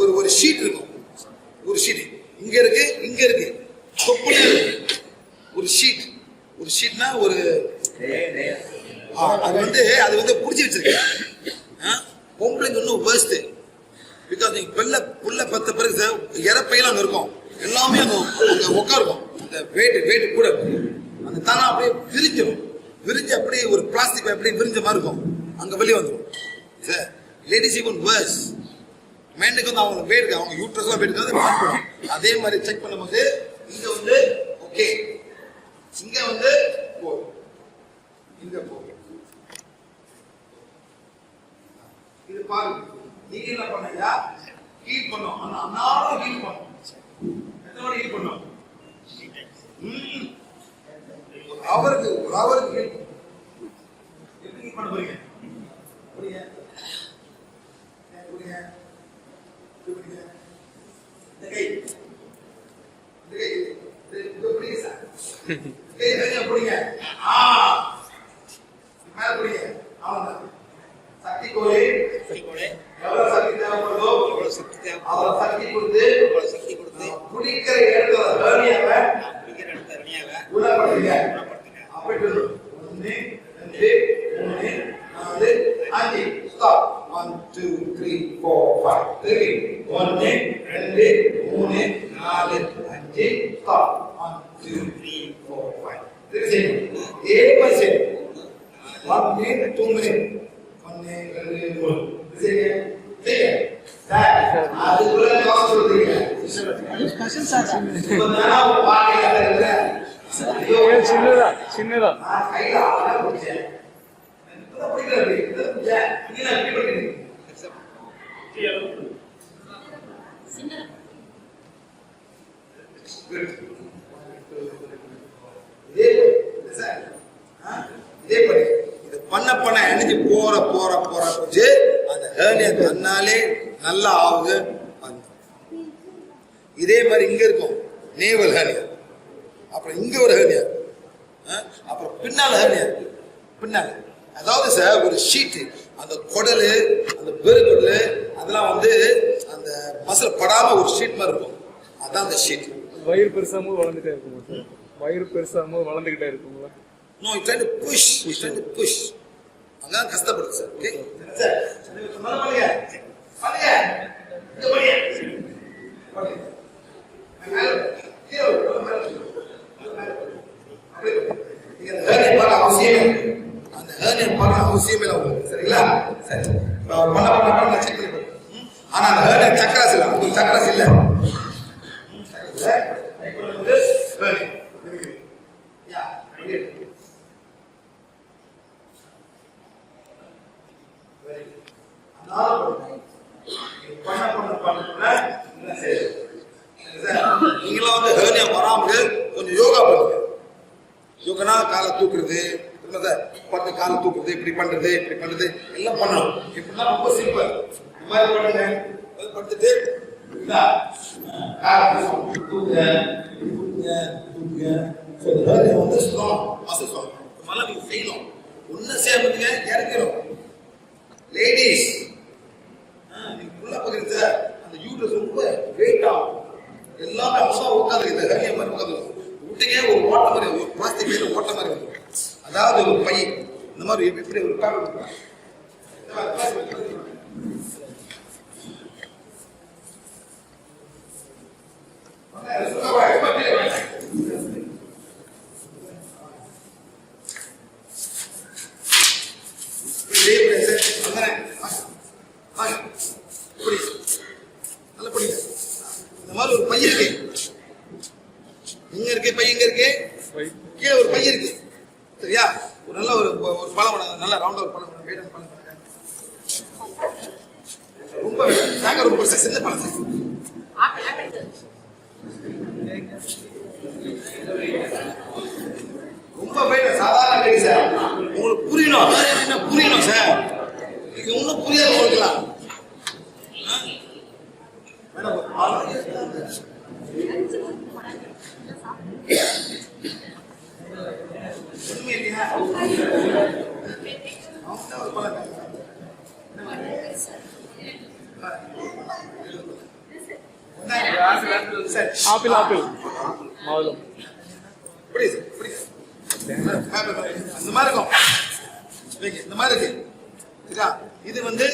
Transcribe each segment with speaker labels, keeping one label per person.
Speaker 1: ஒரு ஒரு ஷீட் இருக்கும். ஒரு ஷீட் இங்க இருக்கு இங்க இருக்கு. தொப்புல ஒரு ஷீட் ஒரு ஷீட்னா ஒரு அது வந்து அது வந்து புடிச்சு வச்சிருக்கேன். பொம்பளைங்க இன்னும் வேர்ஸ்ட் பிகாஸ் நீங்க வெள்ள புள்ள பத்த பிறகு இறப்பையெல்லாம் அங்கே இருக்கும். எல்லாமே அங்கே அங்கே உட்காருக்கும் இந்த வெயிட் வெயிட் கூட. அந்த தானா அப்படியே விரிஞ்சிடும் விரிஞ்சு அப்படியே ஒரு பிளாஸ்டிக் அப்படியே விரிஞ்ச மாதிரி இருக்கும். அங்கே வெளியே வந்துடும் சார் லேடிஸ் ஈவன் வேர்ஸ் மேனுக்கு வந்து அவங்க போயிருக்கு அவங்க யூட்ரஸ்லாம் வெயிட் வந்து மாற்றணும் அதே மாதிரி செக் பண்ணும்போது இங்க வந்து ஓகே இங்க வந்து போ இங்க போ இது பாருங்க. நீங்க என்ன பண்ணையா ஹீல் பண்ணும் ஆனா அன்னாலும் ஹீல் பண்ணும் எத்தனை ஹீல் பண்ணும் ஒரு அவருக்கு ஒரு அவருக்கு ஹீல் எப்படி ஹீட் பண்ண போறீங்க புரியுங்க புரியுங்க புரியுங்க இந்த கை இந்த கை இது இது புரியுங்க சார் கை நிறைய புரியுங்க ஆ மேல புரியுங்க அவ்வளவுதான் சக்தி கோலை எவ்வளவு சக்தி தேவைப்படுதோ அவ்வளவு சக்தி கொடுத்து
Speaker 2: எவ்வளவு சக்தி கொடுத்து
Speaker 1: குடிக்கிற இடத்துல ஹேர்னியாவை
Speaker 2: நான் குடிக்கிற இடத்த ரணியாவை
Speaker 1: குணப்படுத்துங்க
Speaker 2: குணப்படுத்துங்க
Speaker 1: அப்படி சொல்லணும். ஒண்ணு ரெண்டு மூணு நாலு அஞ்சு stop one two three four five திரும்பி ஒன்னு ரெண்டு மூணு நாலு அஞ்சு stop one two three four five திரும்பி செய்யணும் இதே மாதிரி செய்யணும் ஒன்னு டூ மினிட் ஒன்னு ரெண்டு மூணு இது செய்யுங்க செய்யுங்க சார் அதுக்குள்ள காசு சொல்றீங்க இப்ப நான் பாக்கல
Speaker 3: ஏன் சின்னதா சின்னதா
Speaker 1: நான் கையில ஆளா பிடிச்சேன். இப்பதான் பிடிக்கிறது. இப்பதான் பிடிச்சேன். நீ நான் இப்படி பிடிக்கிறீங்க. இதே பண்ணி பண்ண பண்ண எனர்ஜி போற போற போற ஹேர்னியா தன்னாலே நல்லா ஆகுது வந்து இதே மாதிரி இங்க இருக்கும். நேவல் ஹேர்னியா அப்புறம் இங்க ஒரு ஹேர்னியா அப்புறம் பின்னால ஹேர்னியா இருக்கு. பின்னால. அதாவது சார் ஒரு ஷீட்டு அந்த குடலு அந்த பெருக்குடலு அதெல்லாம் வந்து அந்த மசில் படாம ஒரு ஷீட் மாதிரி இருக்கும். அதான் அந்த ஷீட்
Speaker 3: வயிறு பெருசாகும் போது வளர்ந்துட்டே இருக்குமா வயிறு பெருசாகும் போது வளர்ந்துகிட்டே இருக்குங்களா
Speaker 1: no it to push it to push அதான் கஷ்டப்படுது சார். ஓகே? அந்த பண்ண அவசியமே இல்லை. அவசியமே உங்களுக்கு சரிங்களா? சரி. பண்ண பண்ண பண்ண செக் பண்ணி ஆனா அந்த ஹேர்னியா உங்களுக்கு சக்கராஸ் இல்லை ம், சக்கராஸ் இல்லை. இப்போ வந்து ஹேர்னியா இருக்குது. யா, அப்படியே இருக்கு. Very good. அதனால பண்ணுங்க. நீங்க பண்ண பண்ண பண்ணக்குள்ள என்ன செய்யுது? சார், நீங்களாம் வந்து ஹேர்னியா வராம கொஞ்சம் யோகா பண்ணுங்க யோகனா காலை தூக்குறது என்ன சார் பத்து காலை தூக்குறது இப்படி பண்றது இப்படி பண்றது எல்லாம் பண்ணணும். இப்படின்னா ரொம்ப சிம்பிள் இந்த மாதிரி பண்ணுங்க. அது படுத்துட்டு வந்து ஸ்ட்ராங் மசில் ஸ்ட்ராங் இதெல்லாம் செய்யணும். ஒன்றும் செய்ய மாட்டீங்க லேடிஸ் உள்ள பாக்குறீங்க அந்த யூட்ரஸ் ரொம்ப வெயிட் ஆகும் எல்லாமே அவசரம் உட்காந்து இந்த மாதிரி உட்காந்து விட்டீங்க ஒரு ஓட்ட மாதிரி ஒரு பிளாஸ்டிக் ஓட்ட மாதிரி வந்துடும் அதாவது ஒரு பையன் இந்த மாதிரி இப்படி ஒரு பேப்பர் இருக்கும். இந்த மாதிரி plastic பை இருக்கும். இதே மாதிரி சார், அங்கனே. வாங்க. வாங்க. இப்படி. நல்லா படிங்க. இந்த மாதிரி ஒரு பை இருக்கு பை இங்க இருக்கு கீழே ஒரு பை இருக்கு சரியா ஒரு நல்ல ஒரு ஒரு பழம் வேணும். நல்ல ரவுண்ட் ஒரு பழம் வேணும். weight பழம் ரொம்ப நாங்க ரொம்ப பெருசா சின்ன பழம் சார். ரொம்ப weight சாதாரண weight சார் உங்களுக்கு புரியணும் என்ன புரியணும் சார் இது ஒன்றும் புரியாத உங்களுக்குலாம் மேடம் வேணாம் இல்லையா
Speaker 3: ஆப்பிள் ஆப்பிள். மாதுளம்.
Speaker 1: இப்படி இப்படி அந்த மாதிரி இருக்கும் இந்த மாதிரி இருக்கு இது வந்து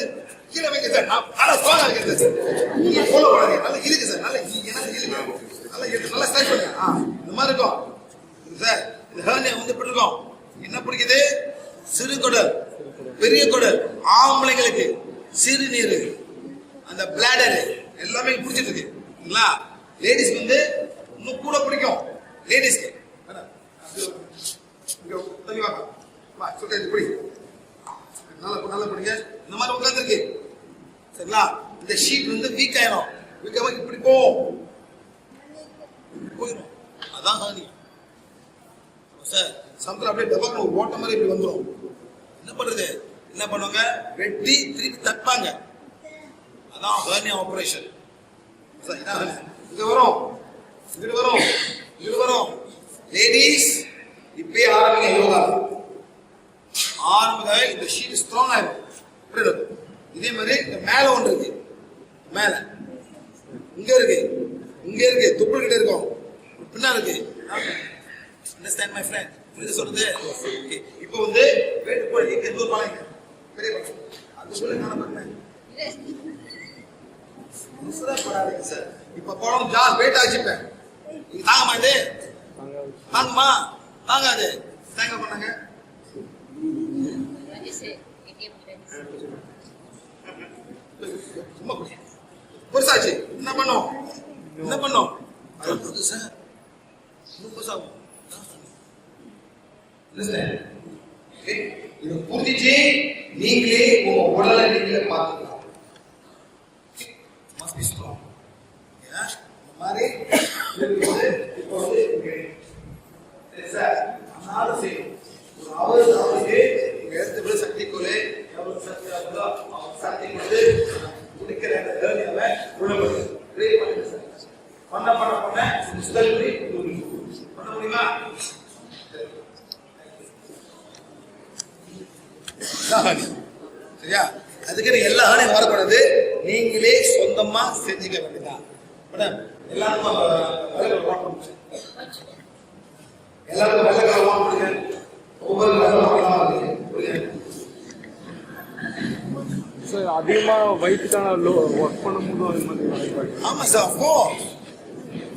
Speaker 1: கீழே வைங்க சார் நான் நல்லா ஸ்ட்ராங்கா இருக்கிறது சார் நீங்க ஃபாலோ பண்ணுங்க நல்லா இருக்கு சார் நல்லா நீங்க என்ன இருக்கு நல்லா இருக்கு நல்லா ஸ்ட்ரைக் பண்ணுங்க ஆ இந்த மாதிரி இருக்கும் சார் வந்து இப்படி என்ன பிடிக்குது? சிறு குடல். பெரிய குடல். ஆம்பளைங்களுக்கு சிறுநீர். அந்த பிளாடர் எல்லாமே பிடிச்சிட்டு இருக்கு. லேடிஸ்க்கு வந்து இன்னும் கூட பிடிக்கும். லேடிஸ்க்கு இங்க தள்ளி வாங்க. வா சொல்றேன் இப்படி நல்லா நல்லா பிடிங்க. இந்த மாதிரி உட்காந்துருக்கு சரிங்களா? இந்த ஷீட் வந்து வீக் ஆயிரும். வீக் ஆகும் இப்படி போகும். போயிடும் அதான் ஹானி சார் சந்திரன் அப்படியே டபாக்கு ஓட்ட மாதிரி இப்படி வந்துடும் என்ன பண்றது? என்ன பண்ணுவாங்க? வெட்டி திருப்பி தப்பாங்க அதான் ஹர்னியா ஆபரேஷன் சார் இதான் வரும். இது வரும். இது வரும். லேடிஸ் இப்பயே ஆரம்பிங்க யோகா. ஆரம்பிங்க. இந்த ஷீட் ஸ்ட்ராங் ஆயிடும் இதே மாதிரி இந்த மேலே ஒன்று இருக்கு. மேலே இங்க இருக்கு இங்க இருக்கு துப்பு கிட்ட இருக்கும் பின்னா இருக்கு அண்டர்ஸ்டாண்ட் மை ஃப்ரெண்ட் புரியுது சொல்றது? Okay. இப்போ வந்து வேட்டு போய் எங்க இன்னொரு பாருங்க பெரிய பாலம். அது சொல்ல நான் பண்ணேன்? படாதீங்க சார் இப்ப குளம் ஜாஸ் வெயிட் ஆச்சுப்பேன் நீங்க தாங்க மாட்டே தாங்கம்மா. தாங்காது. தேங்க பண்ணாங்க. சும்மா பெருசாச்சு என்ன பண்ணோம்? என்ன பண்ணோம்? அது புதுசா இன்னும் பெருசாகும் Understand? Okay? இது புரிஞ்சிச்சு நீங்களே உங்க உடலை நீங்களே பார்த்துக்கலாம் இந்த மாதிரி இருக்கும்போது இப்போ வந்து சரி சார் அதனால செய்யும் ஒரு அவர் அவருக்கு இங்க எடுத்து விட சக்தி கொலை எவ்வளவு சக்தி ஆகுதோ அவங்க சக்தி கொடுத்து குடிக்கிற அந்த ஏர்னியாவை உள்ள போடுது ப்ரே பண்ணுங்க சார் பண்ண பண்ண பண்ண முதல் முறை பண்ண முடியுமா இதான் ஹானி. சரியா? அதுக்கு நீங்க எல்லா ஹானியும் வரக்கூடாது நீங்களே சொந்தமா செஞ்சுக்க வேண்டியதான் மேடம் எல்லாருக்கும் எல்லாருக்கும் வெள்ளை கலர் வாங்க முடியுங்க ஒவ்வொரு
Speaker 3: சார் அதிகமா வயிற்றுக்கான லோ ஒர்க் பண்ணும்போது அது மாதிரி
Speaker 1: சார் அப்போ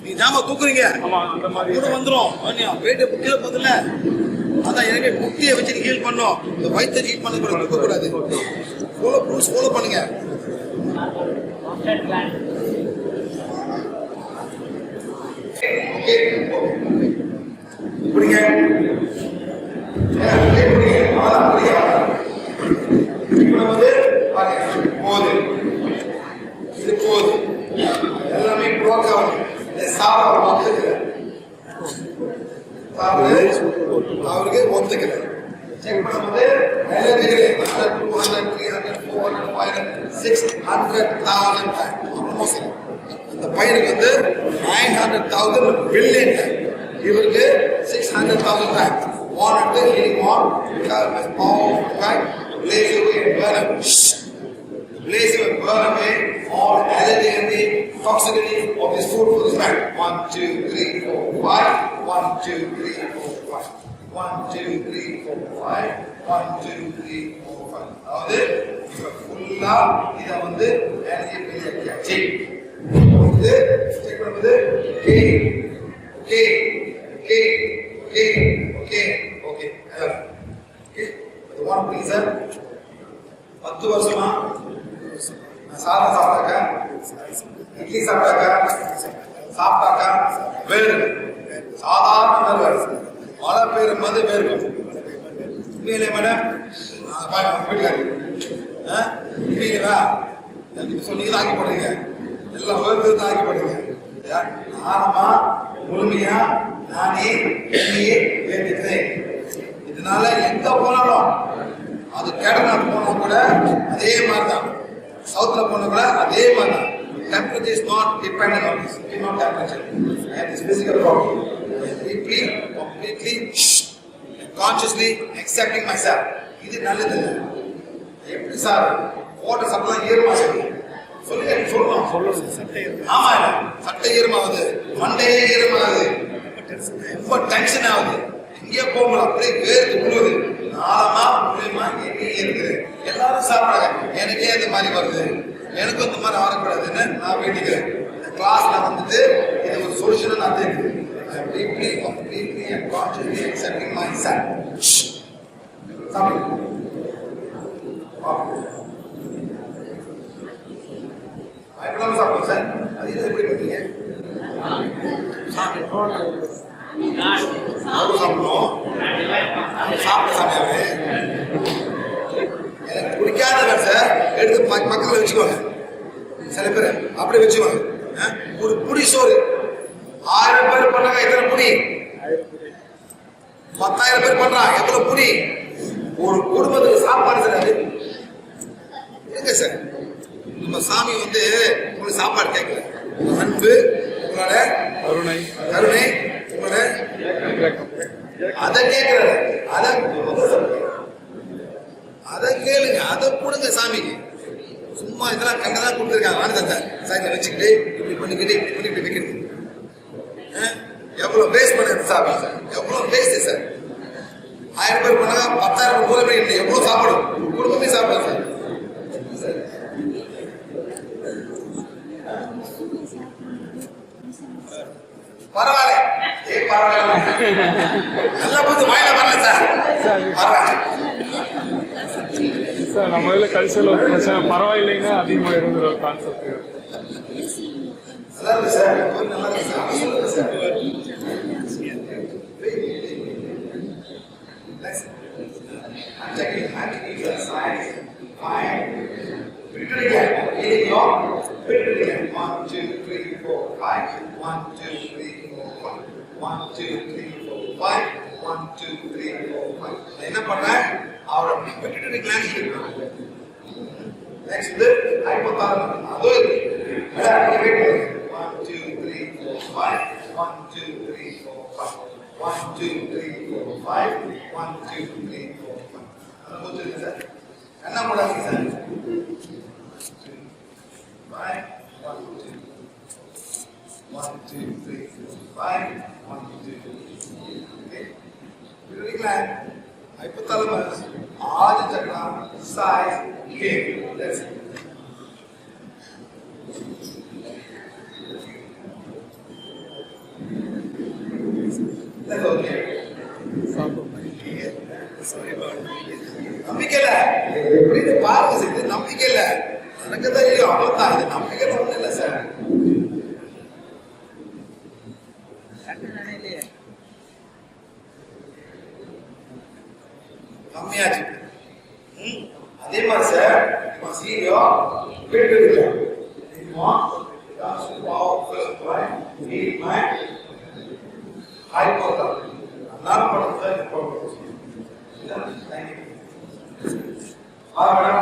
Speaker 1: நீ ஜாம தூக்குறீங்க.
Speaker 3: ஆமா அந்த மாதிரி
Speaker 1: கூட வந்துரும். ஹானியா வெயிட் கீழே போதில்ல அதான் எனவே புத்தியை வச்சு ஹீல் பண்ணோம் இந்த வயிற்று ஹீல் பண்ண கூட தூக்க கூடாது. ஃபாலோ ரூல்ஸ் ஃபாலோ பண்ணுங்க. ஓகே பிடிங்க வந்து இது எல்லாமே ப்ரோக் சாப்பிட ஒத்துக்கல அவருக்கு ஒத்துக்கல செக் பண்ணும்போது hundred two hundred three hundred four hundred five hundred six hundred thousand almost அந்த பையனுக்கு வந்து நைன் ஹண்ட்ரட் தௌசண்ட் பில்லியன் இவருக்கு six hundred thousand time wanted healing on because power right lays away burn. Blaze will burn away all allergy and the toxicity of this food for this. One, two, three, four, five. One, two, three, four, five. One, two, three, four, five. One, two, three, four, five. அதாவது இப்ப ஃபுல்லா இத வந்து energy வெளியாக்கியாச்சு வந்து check பண்ணும்போது K K K K okay okay okay அது one please sir பத்து வருஷமா? நான் சாதம் சாப்பிட்டாக்கா? இட்லி சாப்பிட்டாக்கா? சாப்பிட்டாக்கா? வேறு. சாதாரண வேறு மழை பெய்யுற மாதிரி வேர்க்கும் உண்மையிலே மேடம்? வீட்டுக்காரி இல்லைங்களா சொன்னீங்க ஆக்கி போடுறீங்க எல்லாம் வேர்த்து தான் ஆக்கி போடுறீங்க ஆரமா முழுமையா நானே என்னையே வேண்டிக்கிறேன். இதனால எங்க போனாலும் அது கேடநாடு போனா கூட அதே மாதிரி தான் சவுத்துல போனா கூட அதே மாதிரி தான் temperature is not dependent on this. It's not temperature. I have physical problem. Am deeply, completely, consciously accepting myself. இது நல்லது. எப்படி சார்? போட்ட சட்டெல்லாம் ஈரமா சரி? சொல்லுங்க சொல்லலாம் ஆமா இல்ல சட்டை ஈரமாகுது மண்டையே ஈரமாகுது ரொம்ப டென்ஷன் ஆகுது. இங்கே போகல அப்படியே வேர்த்து முழுகுது நாளமா மூலியமா எங்கேயே இருக்குது எல்லாரும் சாப்பிடுறாங்க. எனக்கே இந்த மாதிரி வருது. எனக்கும் இந்த மாதிரி வரக்கூடாதுன்னு நான் வேண்டிக்கிறேன். இந்த கிளாஸ்ல வந்துட்டு இது ஒரு சொல்யூஷன் நான் தெரியுது deeply, completely, and consciously accepting myself. Something. பத்தாயிரம் பேர் பண்றாங்க எவ்வளவு புடி ஒரு குடும்பத்துக்கு சாப்பாடு சார் அது. எங்க சார். நம்ம சாமி வந்து உங்களுக்கு சாப்பாடு கேட்கல. அன்பு உங்களோட
Speaker 3: கருணை.
Speaker 1: கருணை உங்களோட அதை கேட்கிறாரு. அதை அதை கேளுங்க. அதை கொடுங்க சாமிக்கு. சும்மா இதெல்லாம் கண்டதான் கொடுத்துருக்காங்க. ஆனந்தத்தை சைடில் வச்சுக்கிட்டு இப்படி பண்ணிக்கிட்டு இப்படி பண்ணி இப்படி வைக்கிறது ஆ? எவ்வளவு வேஸ்ட் பண்ணுறது சாமி? சார் எவ்வளவு வேஸ்ட் சார்? ஆயிரம் பேர் பண்ணாங்க பத்தாயிரம் பேர் மூலமே இல்லை. எவ்வளவு சாப்பிடும் ஒரு குடும்பமே சாப்பிடும் சார் பரவாயில்ல. ஏ பரவாயில்ல. நல்லா போது வாயில வரல சார்.
Speaker 3: சார் நம்ம இதில் கல்ச்சரில் ஒரு பிரச்சனை. பரவாயில்லைன்னா அதிகமாக இருந்துற ஒரு கான்செப்ட்
Speaker 1: நல்லா இருக்கு சார். நல்லா இருக்கு sir. It again. Repeat your. Repeat it again. One, two, three, four, five. One, two, three, four, five. One, two, three, four, five. One, two, three, four, five. நான் என்ன பண்றேன் அவரோட பிட்டுட்டரி கிளான்ஸ் இருக்கு next வந்து hypothalamus அது madam நீங்க wait பண்ணுங்க 1 2 3 4 5 1 2 3 4 5 1 2 3 4 5 1 2 3 4 5 அது முடிச்சிருங்க சார் என்ன போடாதீங்க sir Really hypothalamus, Adi Chakra, size, game. That's it. That's okay. நம்பிக்கை இல்ல இப்படி பாருங்க சார் இது நம்பிக்கை இல்ல எனக்கு தான் இல்லையோ அவ்வளவுதான். இது நம்பிக்கை ஒண்ணும் இல்ல சார் கம்மியாச்சு ம் அதே மாதிரி சார் நம்ம சீரியோ கேட்டுருக்கா தெரியுமா ஆயிப்போதான் நல்லா படம் சார் இப்போ ஆ மேடம்